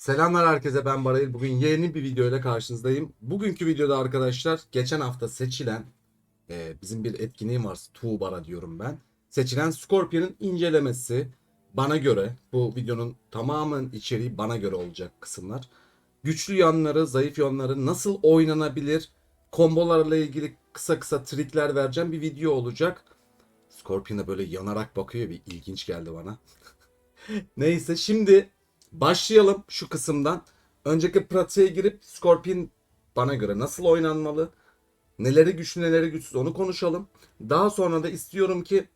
Selamlar herkese ben Barayıl. Bugün yeni bir video ile karşınızdayım. Bugünkü videoda arkadaşlar geçen hafta seçilen e, bizim bir etkinliğim var. Tuğbara diyorum ben. Seçilen Scorpion'ın incelemesi bana göre bu videonun tamamının içeriği bana göre olacak kısımlar. Güçlü yanları, zayıf yanları nasıl oynanabilir, kombolarla ilgili kısa kısa trikler vereceğim bir video olacak. Scorpion'a böyle yanarak bakıyor bir ilginç geldi bana. Neyse şimdi başlayalım şu kısımdan. Önceki pratiğe girip Scorpion bana göre nasıl oynanmalı? Neleri güçlü neleri güçsüz onu konuşalım. Daha sonra da istiyorum ki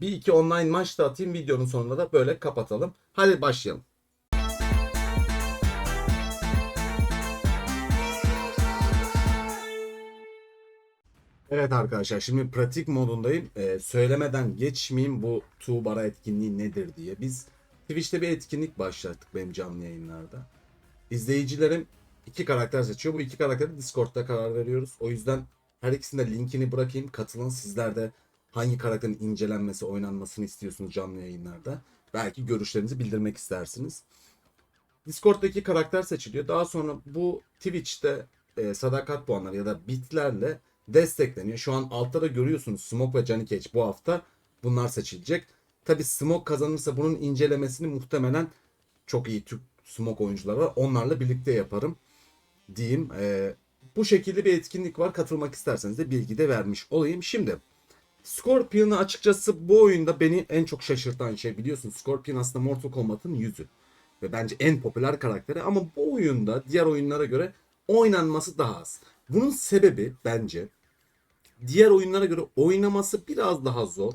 bir iki online maç da atayım videonun sonunda da böyle kapatalım. Hadi başlayalım. Evet arkadaşlar şimdi pratik modundayım. Ee, söylemeden geçmeyeyim bu Tuğbara etkinliği nedir diye. Biz Twitch'te bir etkinlik başlattık benim canlı yayınlarda. İzleyicilerim iki karakter seçiyor. Bu iki karakteri Discord'da karar veriyoruz. O yüzden her ikisinde linkini bırakayım. Katılın sizler de hangi karakterin incelenmesi, oynanmasını istiyorsunuz canlı yayınlarda. Belki görüşlerinizi bildirmek istersiniz. Discord'daki karakter seçiliyor. Daha sonra bu Twitch'te e, sadakat puanları ya da bitlerle destekleniyor. Şu an altta da görüyorsunuz Smoke ve Johnny Cage bu hafta bunlar seçilecek. Tabi Smoke kazanırsa bunun incelemesini muhtemelen çok iyi Türk Smoke oyuncuları var. Onlarla birlikte yaparım diyeyim. E, bu şekilde bir etkinlik var. Katılmak isterseniz de bilgi de vermiş olayım. Şimdi Scorpion'ı açıkçası bu oyunda beni en çok şaşırtan şey biliyorsun. Scorpion aslında Mortal Kombat'ın yüzü. Ve bence en popüler karakteri ama bu oyunda diğer oyunlara göre oynanması daha az. Bunun sebebi bence diğer oyunlara göre oynaması biraz daha zor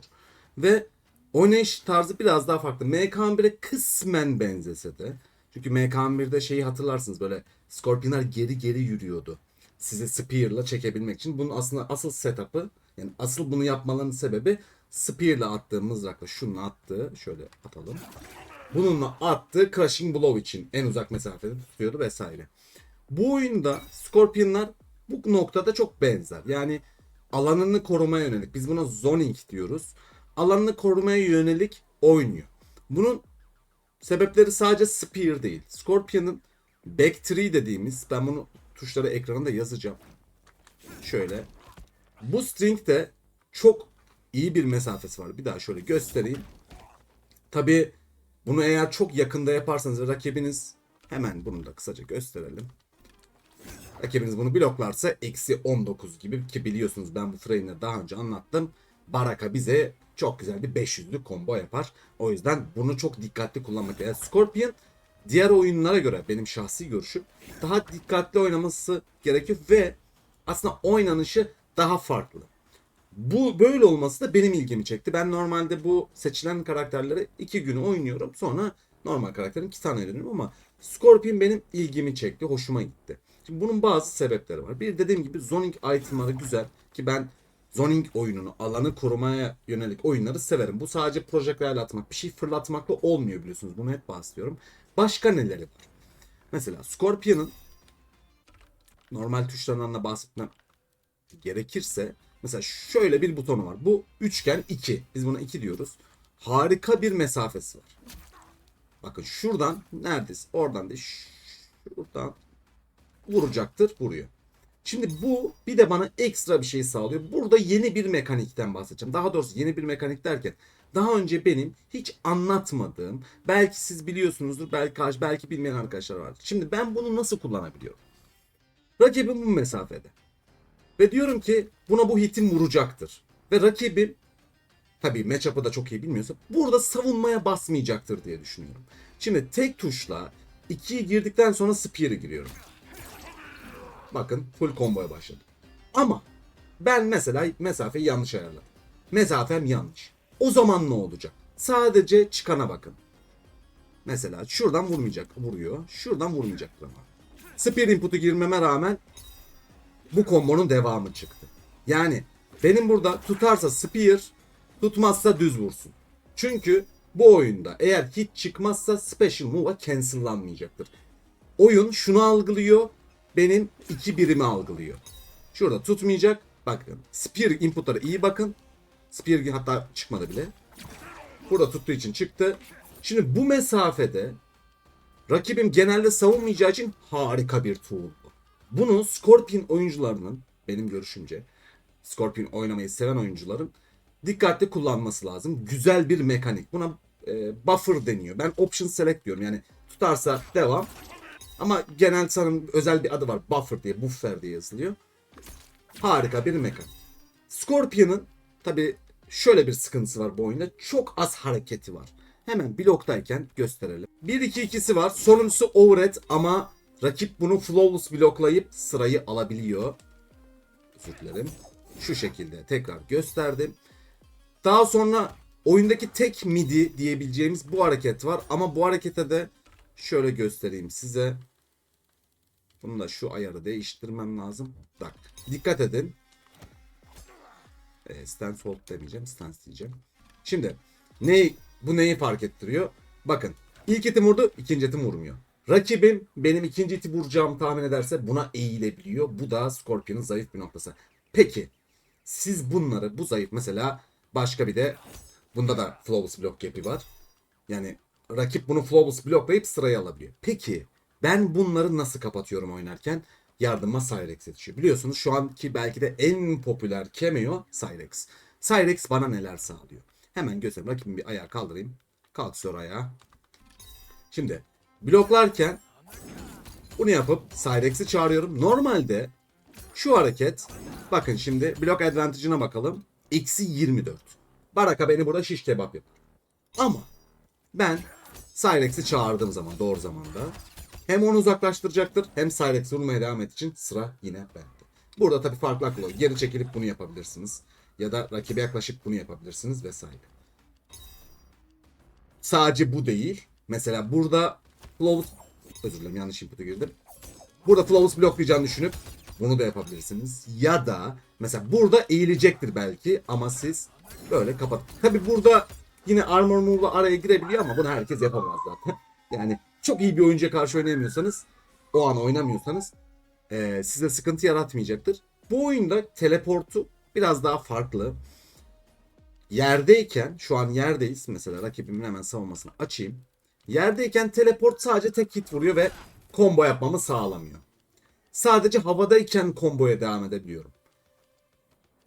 ve oynayış tarzı biraz daha farklı. MK11'e kısmen benzese de çünkü MK11'de şeyi hatırlarsınız böyle Scorpionlar geri geri yürüyordu. Sizi Spear'la çekebilmek için. Bunun aslında asıl setup'ı yani asıl bunu yapmalarının sebebi Spear'la attığı mızrakla şununla attığı şöyle atalım. Bununla attığı Crushing Blow için en uzak mesafede tutuyordu vesaire. Bu oyunda Scorpionlar bu noktada çok benzer. Yani alanını korumaya yönelik. Biz buna zoning diyoruz. Alanını korumaya yönelik oynuyor. Bunun sebepleri sadece Spear değil. Scorpion'ın back tree dediğimiz ben bunu tuşları ekranında yazacağım. Şöyle. Bu string de çok iyi bir mesafesi var. Bir daha şöyle göstereyim. Tabi bunu eğer çok yakında yaparsanız ve rakibiniz hemen bunu da kısaca gösterelim. Rakibiniz bunu bloklarsa eksi 19 gibi ki biliyorsunuz ben bu frame'le daha önce anlattım. Baraka bize çok güzel bir 500'lük combo yapar. O yüzden bunu çok dikkatli kullanmak gerekiyor. Scorpion diğer oyunlara göre benim şahsi görüşüm daha dikkatli oynaması gerekiyor ve aslında oynanışı daha farklı. Bu böyle olması da benim ilgimi çekti. Ben normalde bu seçilen karakterleri iki günü oynuyorum. Sonra normal karakterin iki tane dönüyorum ama Scorpion benim ilgimi çekti. Hoşuma gitti. Şimdi bunun bazı sebepleri var. Bir dediğim gibi zoning itemları güzel ki ben zoning oyununu, alanı korumaya yönelik oyunları severim. Bu sadece projektile atmak, bir şey fırlatmakla olmuyor biliyorsunuz. Bunu hep bahsediyorum. Başka neleri var? Mesela Scorpion'ın normal tuşlarından da bahsetmem gerekirse mesela şöyle bir butonu var. Bu üçgen 2. Biz buna 2 diyoruz. Harika bir mesafesi var. Bakın şuradan neredesin? Oradan da şuradan vuracaktır. Vuruyor. Şimdi bu bir de bana ekstra bir şey sağlıyor. Burada yeni bir mekanikten bahsedeceğim. Daha doğrusu yeni bir mekanik derken daha önce benim hiç anlatmadığım, belki siz biliyorsunuzdur, belki belki bilmeyen arkadaşlar vardır. Şimdi ben bunu nasıl kullanabiliyorum? Rakibim bu mesafede. Ve diyorum ki buna bu hitim vuracaktır. Ve rakibim tabii matchup'ı da çok iyi bilmiyorsa burada savunmaya basmayacaktır diye düşünüyorum. Şimdi tek tuşla 2'yi girdikten sonra spear'ı giriyorum. Bakın full combo'ya başladım. Ama ben mesela mesafeyi yanlış ayarladım. Mesafem yanlış. O zaman ne olacak? Sadece çıkana bakın. Mesela şuradan vurmayacak, vuruyor. Şuradan vurmayacak ama. Spear input'u girmeme rağmen bu kombonun devamı çıktı. Yani benim burada tutarsa spear, tutmazsa düz vursun. Çünkü bu oyunda eğer hit çıkmazsa special move'a cancellanmayacaktır. Oyun şunu algılıyor, benim iki birimi algılıyor. Şurada tutmayacak. Bakın spear inputlara iyi bakın. Spear hatta çıkmadı bile. Burada tuttuğu için çıktı. Şimdi bu mesafede Rakibim genelde savunmayacağı için harika bir tool bu. Bunu Scorpion oyuncularının benim görüşümce Scorpion oynamayı seven oyuncuların dikkatli kullanması lazım. Güzel bir mekanik. Buna e, buffer deniyor. Ben option select diyorum. Yani tutarsa devam. Ama genel sanırım özel bir adı var. Buffer diye, buffer diye yazılıyor. Harika bir mekanik. Scorpion'ın tabi şöyle bir sıkıntısı var bu oyunda. Çok az hareketi var. Hemen bloktayken gösterelim. 1-2-2'si var. Sonuncusu overhead ama rakip bunu flawless bloklayıp sırayı alabiliyor. Özür dilerim. Şu şekilde tekrar gösterdim. Daha sonra oyundaki tek midi diyebileceğimiz bu hareket var. Ama bu harekete de şöyle göstereyim size. Bunu da şu ayarı değiştirmem lazım. Bak dikkat edin. E, stance hold demeyeceğim. Stance diyeceğim. Şimdi ne, bu neyi fark ettiriyor? Bakın ilk itim vurdu ikinci itim vurmuyor. Rakibim benim ikinci iti vuracağımı tahmin ederse buna eğilebiliyor. Bu da Scorpion'un zayıf bir noktası. Peki siz bunları bu zayıf mesela başka bir de bunda da flawless block gap'i var. Yani rakip bunu flawless bloklayıp sıraya alabiliyor. Peki ben bunları nasıl kapatıyorum oynarken? Yardıma Cyrex yetişiyor. Biliyorsunuz şu anki belki de en popüler cameo Cyrex. Cyrex bana neler sağlıyor? Hemen göstereyim. Rakibimi bir ayağa kaldırayım. Kalksıyor ayağa. Şimdi bloklarken bunu yapıp Cyrex'i çağırıyorum. Normalde şu hareket bakın şimdi blok advantage'ına bakalım. Eksi 24. Baraka beni burada şiş kebap yapar. Ama ben Cyrex'i çağırdığım zaman doğru zamanda hem onu uzaklaştıracaktır hem Cyrex'i vurmaya devam ettiği için sıra yine bende. Burada tabii farklı akıl var. Geri çekilip bunu yapabilirsiniz. Ya da rakibe yaklaşıp bunu yapabilirsiniz vesaire. Sadece bu değil. Mesela burada Flawless... Özür dilerim yanlış input'a girdim. Burada Flawless bloklayacağını düşünüp bunu da yapabilirsiniz. Ya da mesela burada eğilecektir belki ama siz böyle kapat. Tabi burada yine Armor Move'la araya girebiliyor ama bunu herkes yapamaz zaten. Yani çok iyi bir oyuncuya karşı oynayamıyorsanız o an oynamıyorsanız eee, size sıkıntı yaratmayacaktır. Bu oyunda teleportu biraz daha farklı. Yerdeyken şu an yerdeyiz. Mesela rakibimin hemen savunmasını açayım. Yerdeyken teleport sadece tek hit vuruyor ve combo yapmamı sağlamıyor. Sadece havadayken komboya devam edebiliyorum.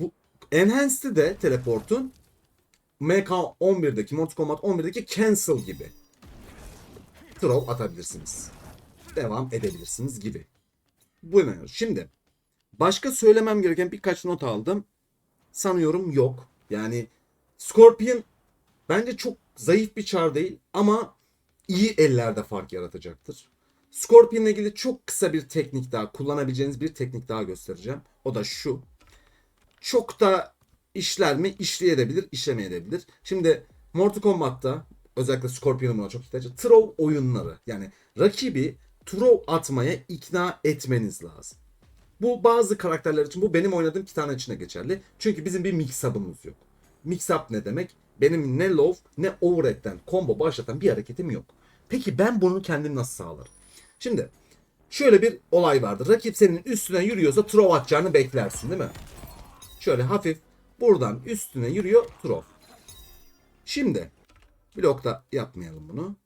Bu Enhanced'de de teleportun MK11'deki Mortal Kombat 11'deki cancel gibi. Throw atabilirsiniz. Devam edebilirsiniz gibi. Bu ne? Şimdi başka söylemem gereken birkaç not aldım. Sanıyorum yok. Yani Scorpion bence çok zayıf bir çar değil ama iyi ellerde fark yaratacaktır. Scorpion'la ilgili çok kısa bir teknik daha, kullanabileceğiniz bir teknik daha göstereceğim. O da şu. Çok da işler mi? İşleyebilir, işlemeyebilir. Şimdi Mortal Kombat'ta özellikle Scorpion'un buna çok ihtiyacı. Throw oyunları. Yani rakibi throw atmaya ikna etmeniz lazım. Bu bazı karakterler için bu benim oynadığım iki tane için de geçerli. Çünkü bizim bir mix up'ımız yok. Mix up ne demek? Benim ne low ne overhead'den combo başlatan bir hareketim yok. Peki ben bunu kendim nasıl sağlarım? Şimdi şöyle bir olay vardır. Rakip senin üstüne yürüyorsa throw atacağını beklersin değil mi? Şöyle hafif buradan üstüne yürüyor throw. Şimdi blokta yapmayalım bunu.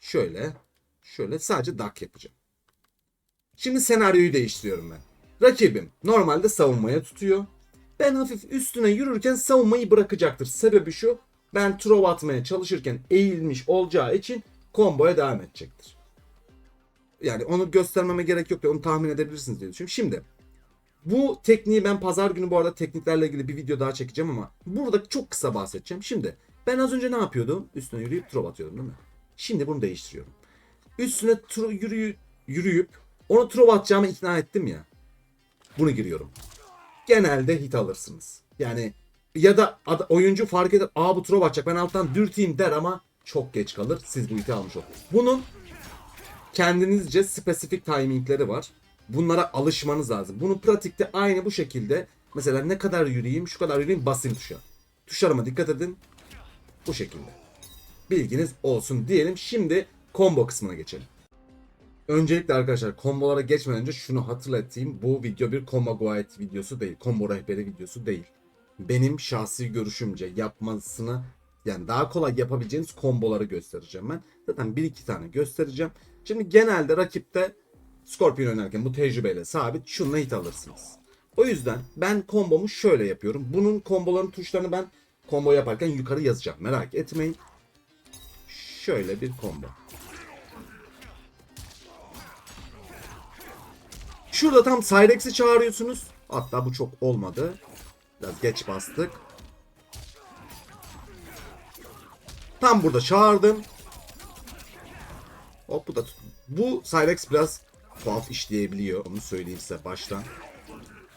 Şöyle şöyle sadece duck yapacağım. Şimdi senaryoyu değiştiriyorum ben. Rakibim normalde savunmaya tutuyor. Ben hafif üstüne yürürken savunmayı bırakacaktır. Sebebi şu. Ben throw atmaya çalışırken eğilmiş olacağı için komboya devam edecektir. Yani onu göstermeme gerek yok. Onu tahmin edebilirsiniz diye düşünüyorum. Şimdi bu tekniği ben pazar günü bu arada tekniklerle ilgili bir video daha çekeceğim ama burada çok kısa bahsedeceğim. Şimdi ben az önce ne yapıyordum? Üstüne yürüyüp throw atıyordum değil mi? Şimdi bunu değiştiriyorum. Üstüne tro- yürüyü- yürüyüp onu throw atacağımı ikna ettim ya. Bunu giriyorum. Genelde hit alırsınız. Yani ya da oyuncu fark eder. Aa bu throw atacak ben alttan dürteyim der ama çok geç kalır. Siz bu hiti almış olursunuz. Bunun kendinizce spesifik timingleri var. Bunlara alışmanız lazım. Bunu pratikte aynı bu şekilde mesela ne kadar yürüyeyim, şu kadar yürüyeyim basayım tuşa. Tuşlarıma dikkat edin. Bu şekilde. Bilginiz olsun diyelim. Şimdi combo kısmına geçelim. Öncelikle arkadaşlar kombolara geçmeden önce şunu hatırlatayım. Bu video bir combo guide videosu değil. Combo rehberi videosu değil. Benim şahsi görüşümce yapmasını yani daha kolay yapabileceğiniz komboları göstereceğim ben. Zaten bir iki tane göstereceğim. Şimdi genelde rakipte Scorpion oynarken bu tecrübeyle sabit şununla hit alırsınız. O yüzden ben kombomu şöyle yapıyorum. Bunun komboların tuşlarını ben combo yaparken yukarı yazacağım. Merak etmeyin. Şöyle bir combo. Şurada tam Cyrex'i çağırıyorsunuz. Hatta bu çok olmadı. Biraz geç bastık. Tam burada çağırdım. Hop bu da Bu Cyrex biraz tuhaf işleyebiliyor. Onu söyleyeyim size baştan.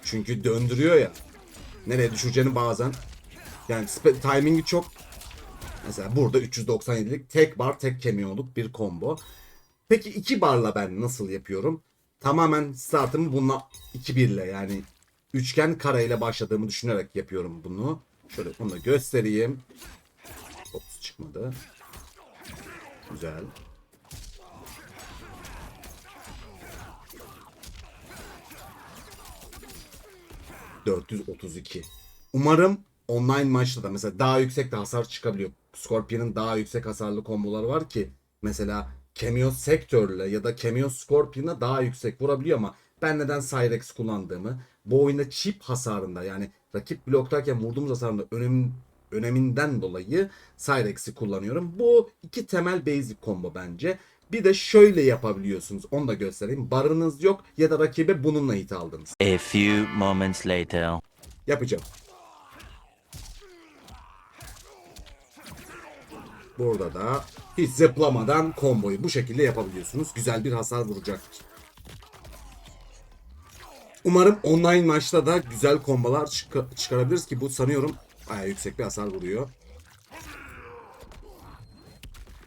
Çünkü döndürüyor ya. Nereye düşeceğini bazen. Yani timingi çok. Mesela burada 397'lik tek bar tek kemiyonluk bir combo. Peki iki barla ben nasıl yapıyorum? Tamamen startımı bununla 2-1 ile yani üçgen kareyle başladığımı düşünerek yapıyorum bunu. Şöyle bunu da göstereyim. Ops çıkmadı. Güzel. ...432. Umarım online maçta da mesela daha yüksek de hasar çıkabiliyor. Scorpion'ın daha yüksek hasarlı komboları var ki... ...mesela Cameo Sector'la ya da Cameo Scorpion'a daha yüksek vurabiliyor ama... ...ben neden Cyrex kullandığımı... ...bu oyunda chip hasarında yani... ...rakip bloklarken vurduğumuz hasarında önem, öneminden dolayı Cyrex'i kullanıyorum. Bu iki temel basic combo bence. Bir de şöyle yapabiliyorsunuz. Onu da göstereyim. Barınız yok ya da rakibe bununla hit aldınız. A few moments later. Yapacağım. Burada da hiç zıplamadan komboyu bu şekilde yapabiliyorsunuz. Güzel bir hasar vuracaktır. Umarım online maçta da güzel kombolar çık- çıkarabiliriz ki bu sanıyorum bayağı yüksek bir hasar vuruyor.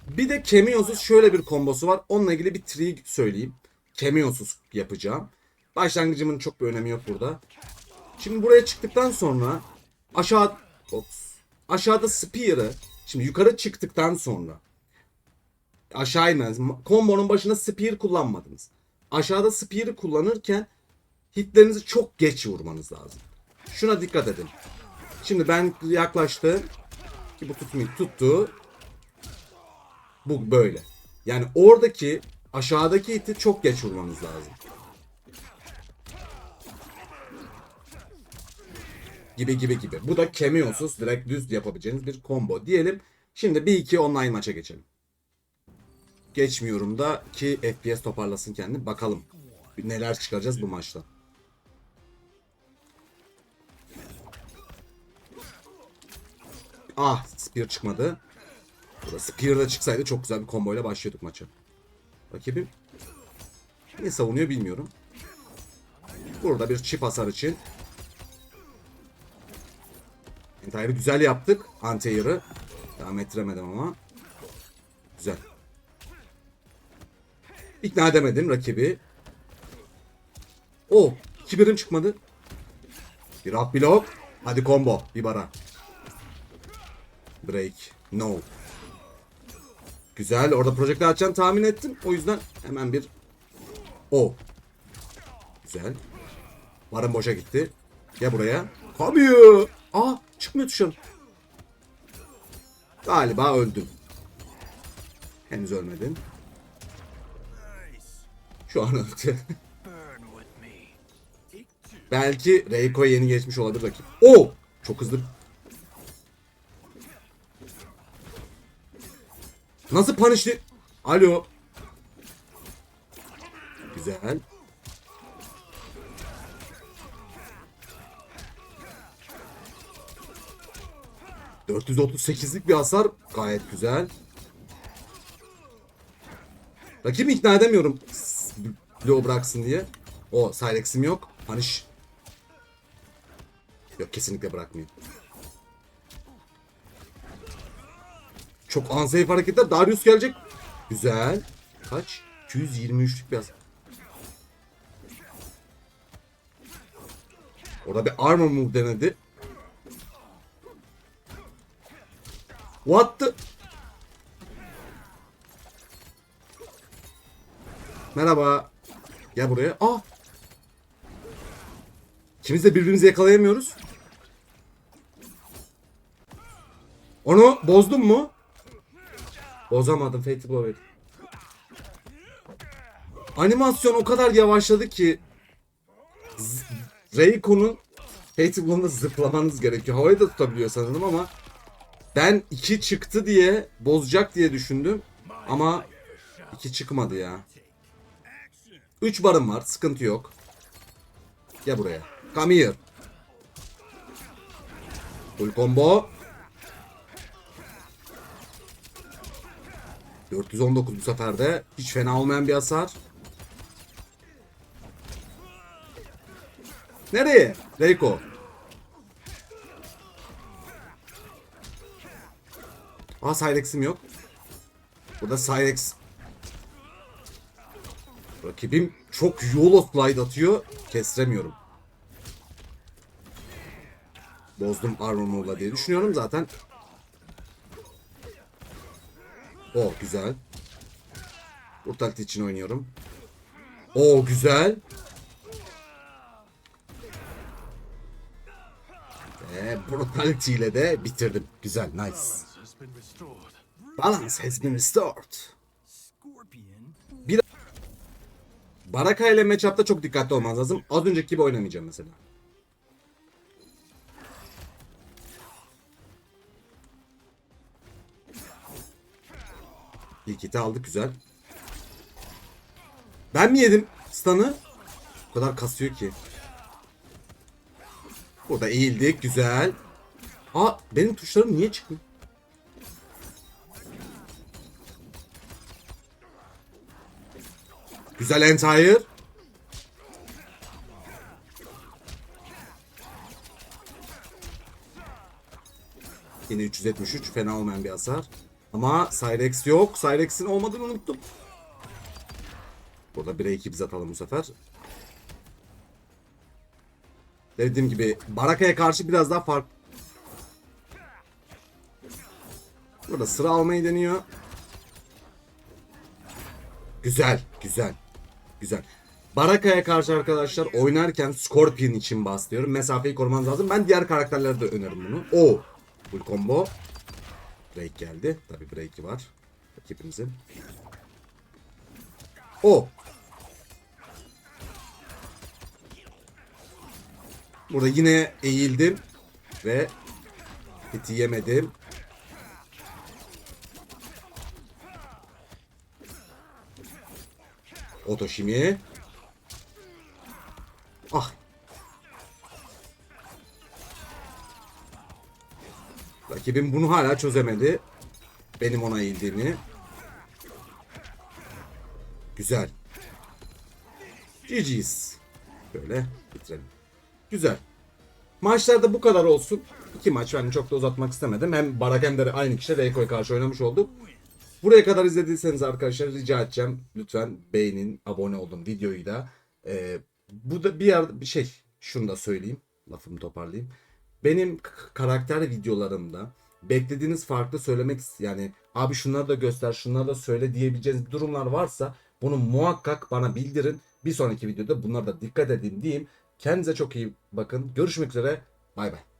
Bir de Kemiosuz şöyle bir kombosu var. Onunla ilgili bir trik söyleyeyim. Kemiosuz yapacağım. Başlangıcımın çok bir önemi yok burada. Şimdi buraya çıktıktan sonra aşağı ops, aşağıda spear'ı şimdi yukarı çıktıktan sonra aşağı inmez. Kombonun başında spear kullanmadınız. Aşağıda spear'ı kullanırken hitlerinizi çok geç vurmanız lazım. Şuna dikkat edin. Şimdi ben yaklaştım. Ki bu tutmuyor. Tuttu. Bu böyle. Yani oradaki aşağıdaki hiti çok geç vurmanız lazım. Gibi gibi gibi. Bu da kemionsuz direkt düz yapabileceğiniz bir combo diyelim. Şimdi bir iki online maça geçelim. Geçmiyorum da ki FPS toparlasın kendini. Bakalım neler çıkaracağız bu maçta. Ah Spear çıkmadı. Burada Spear da çıksaydı çok güzel bir combo ile başlıyorduk maça. Rakibim niye savunuyor bilmiyorum. Burada bir çip hasar için Entire'ı güzel yaptık. Anti-Air'ı. Devam ettiremedim ama. Güzel. İkna edemedim rakibi. O, iki birim çıkmadı. Bir up block. Hadi combo. Bir bara. Break. No. Güzel. Orada projekte açacağını tahmin ettim. O yüzden hemen bir o. Güzel. Barın boşa gitti. Gel buraya. Kamıyor. Aa çıkmıyor tuşun. Galiba öldüm. Henüz ölmedin. Şu an öldü. Belki Reiko'ya yeni geçmiş olabilir rakip. Oo! Çok hızlı. Nasıl punishli? Alo. Güzel. ...438'lik bir hasar gayet güzel. Rakibi ikna edemiyorum. Blow bıraksın diye. O Cyrex'im yok. Punish. Yok kesinlikle bırakmıyor. Çok unsafe hareketler. Darius gelecek. Güzel. Kaç? 223'lük bir hasar. Orada bir armor move denedi. What the? Merhaba. Gel buraya. Ah. İkimiz de birbirimizi yakalayamıyoruz. Onu bozdun mu? Bozamadım. Fatal Blow yedim. Animasyon o kadar yavaşladı ki Reiko'nun Fatal Blow'da zıplamanız gerekiyor. Havayı da tutabiliyor sanırım ama ben 2 çıktı diye bozacak diye düşündüm ama 2 çıkmadı ya. 3 barım var. Sıkıntı yok. Gel buraya. Come here. Full combo. 419 bu sefer de. Hiç fena olmayan bir hasar. Nereye? Reiko. Aa Cyrex'im yok. Burada Cyrex. Rakibim çok YOLO slide atıyor. Kestiremiyorum. Bozdum Armor'la diye düşünüyorum zaten. O güzel. Brutality için oynuyorum. O güzel. Ve Brutality ile de bitirdim. Güzel, nice. Has been restored. Balance has been restored. Scorpion. Baraka ile matchup'ta çok dikkatli olmanız lazım. Az önceki gibi oynamayacağım mesela. İlk hiti aldık güzel. Ben mi yedim stun'ı? O kadar kasıyor ki. Burada eğildik güzel. Aa benim tuşlarım niye çıkmıyor? Güzel entire. Yine 373 fena olmayan bir hasar. Ama Cyrex yok. Cyrex'in olmadığını unuttum. Burada 1'e 2 biz atalım bu sefer. Dediğim gibi Baraka'ya karşı biraz daha fark. Burada sıra almayı deniyor. Güzel, güzel. Güzel. Baraka'ya karşı arkadaşlar oynarken Scorpion için bahsediyorum. Mesafeyi korumanız lazım. Ben diğer karakterlere de öneririm bunu. O. Full combo. Break geldi. Tabi break'i var. Rakibimizin. O. Burada yine eğildim. Ve hiti yemedim. Otoshimi. Ah. Rakibim bunu hala çözemedi. Benim ona eğildiğimi. Güzel. GG's. Böyle bitirelim. Güzel. Maçlarda bu kadar olsun. İki maç ben çok da uzatmak istemedim. Hem Barak hem de aynı kişi Reiko'ya karşı oynamış olduk. Buraya kadar izlediyseniz arkadaşlar rica edeceğim. Lütfen beğenin, abone olun videoyu da. Ee, bu da bir yer bir şey. Şunu da söyleyeyim. Lafımı toparlayayım. Benim karakter videolarımda beklediğiniz farklı söylemek yani abi şunları da göster, şunları da söyle diyebileceğiniz durumlar varsa bunu muhakkak bana bildirin. Bir sonraki videoda bunlara da dikkat edin diyeyim. Kendinize çok iyi bakın. Görüşmek üzere. Bay bay.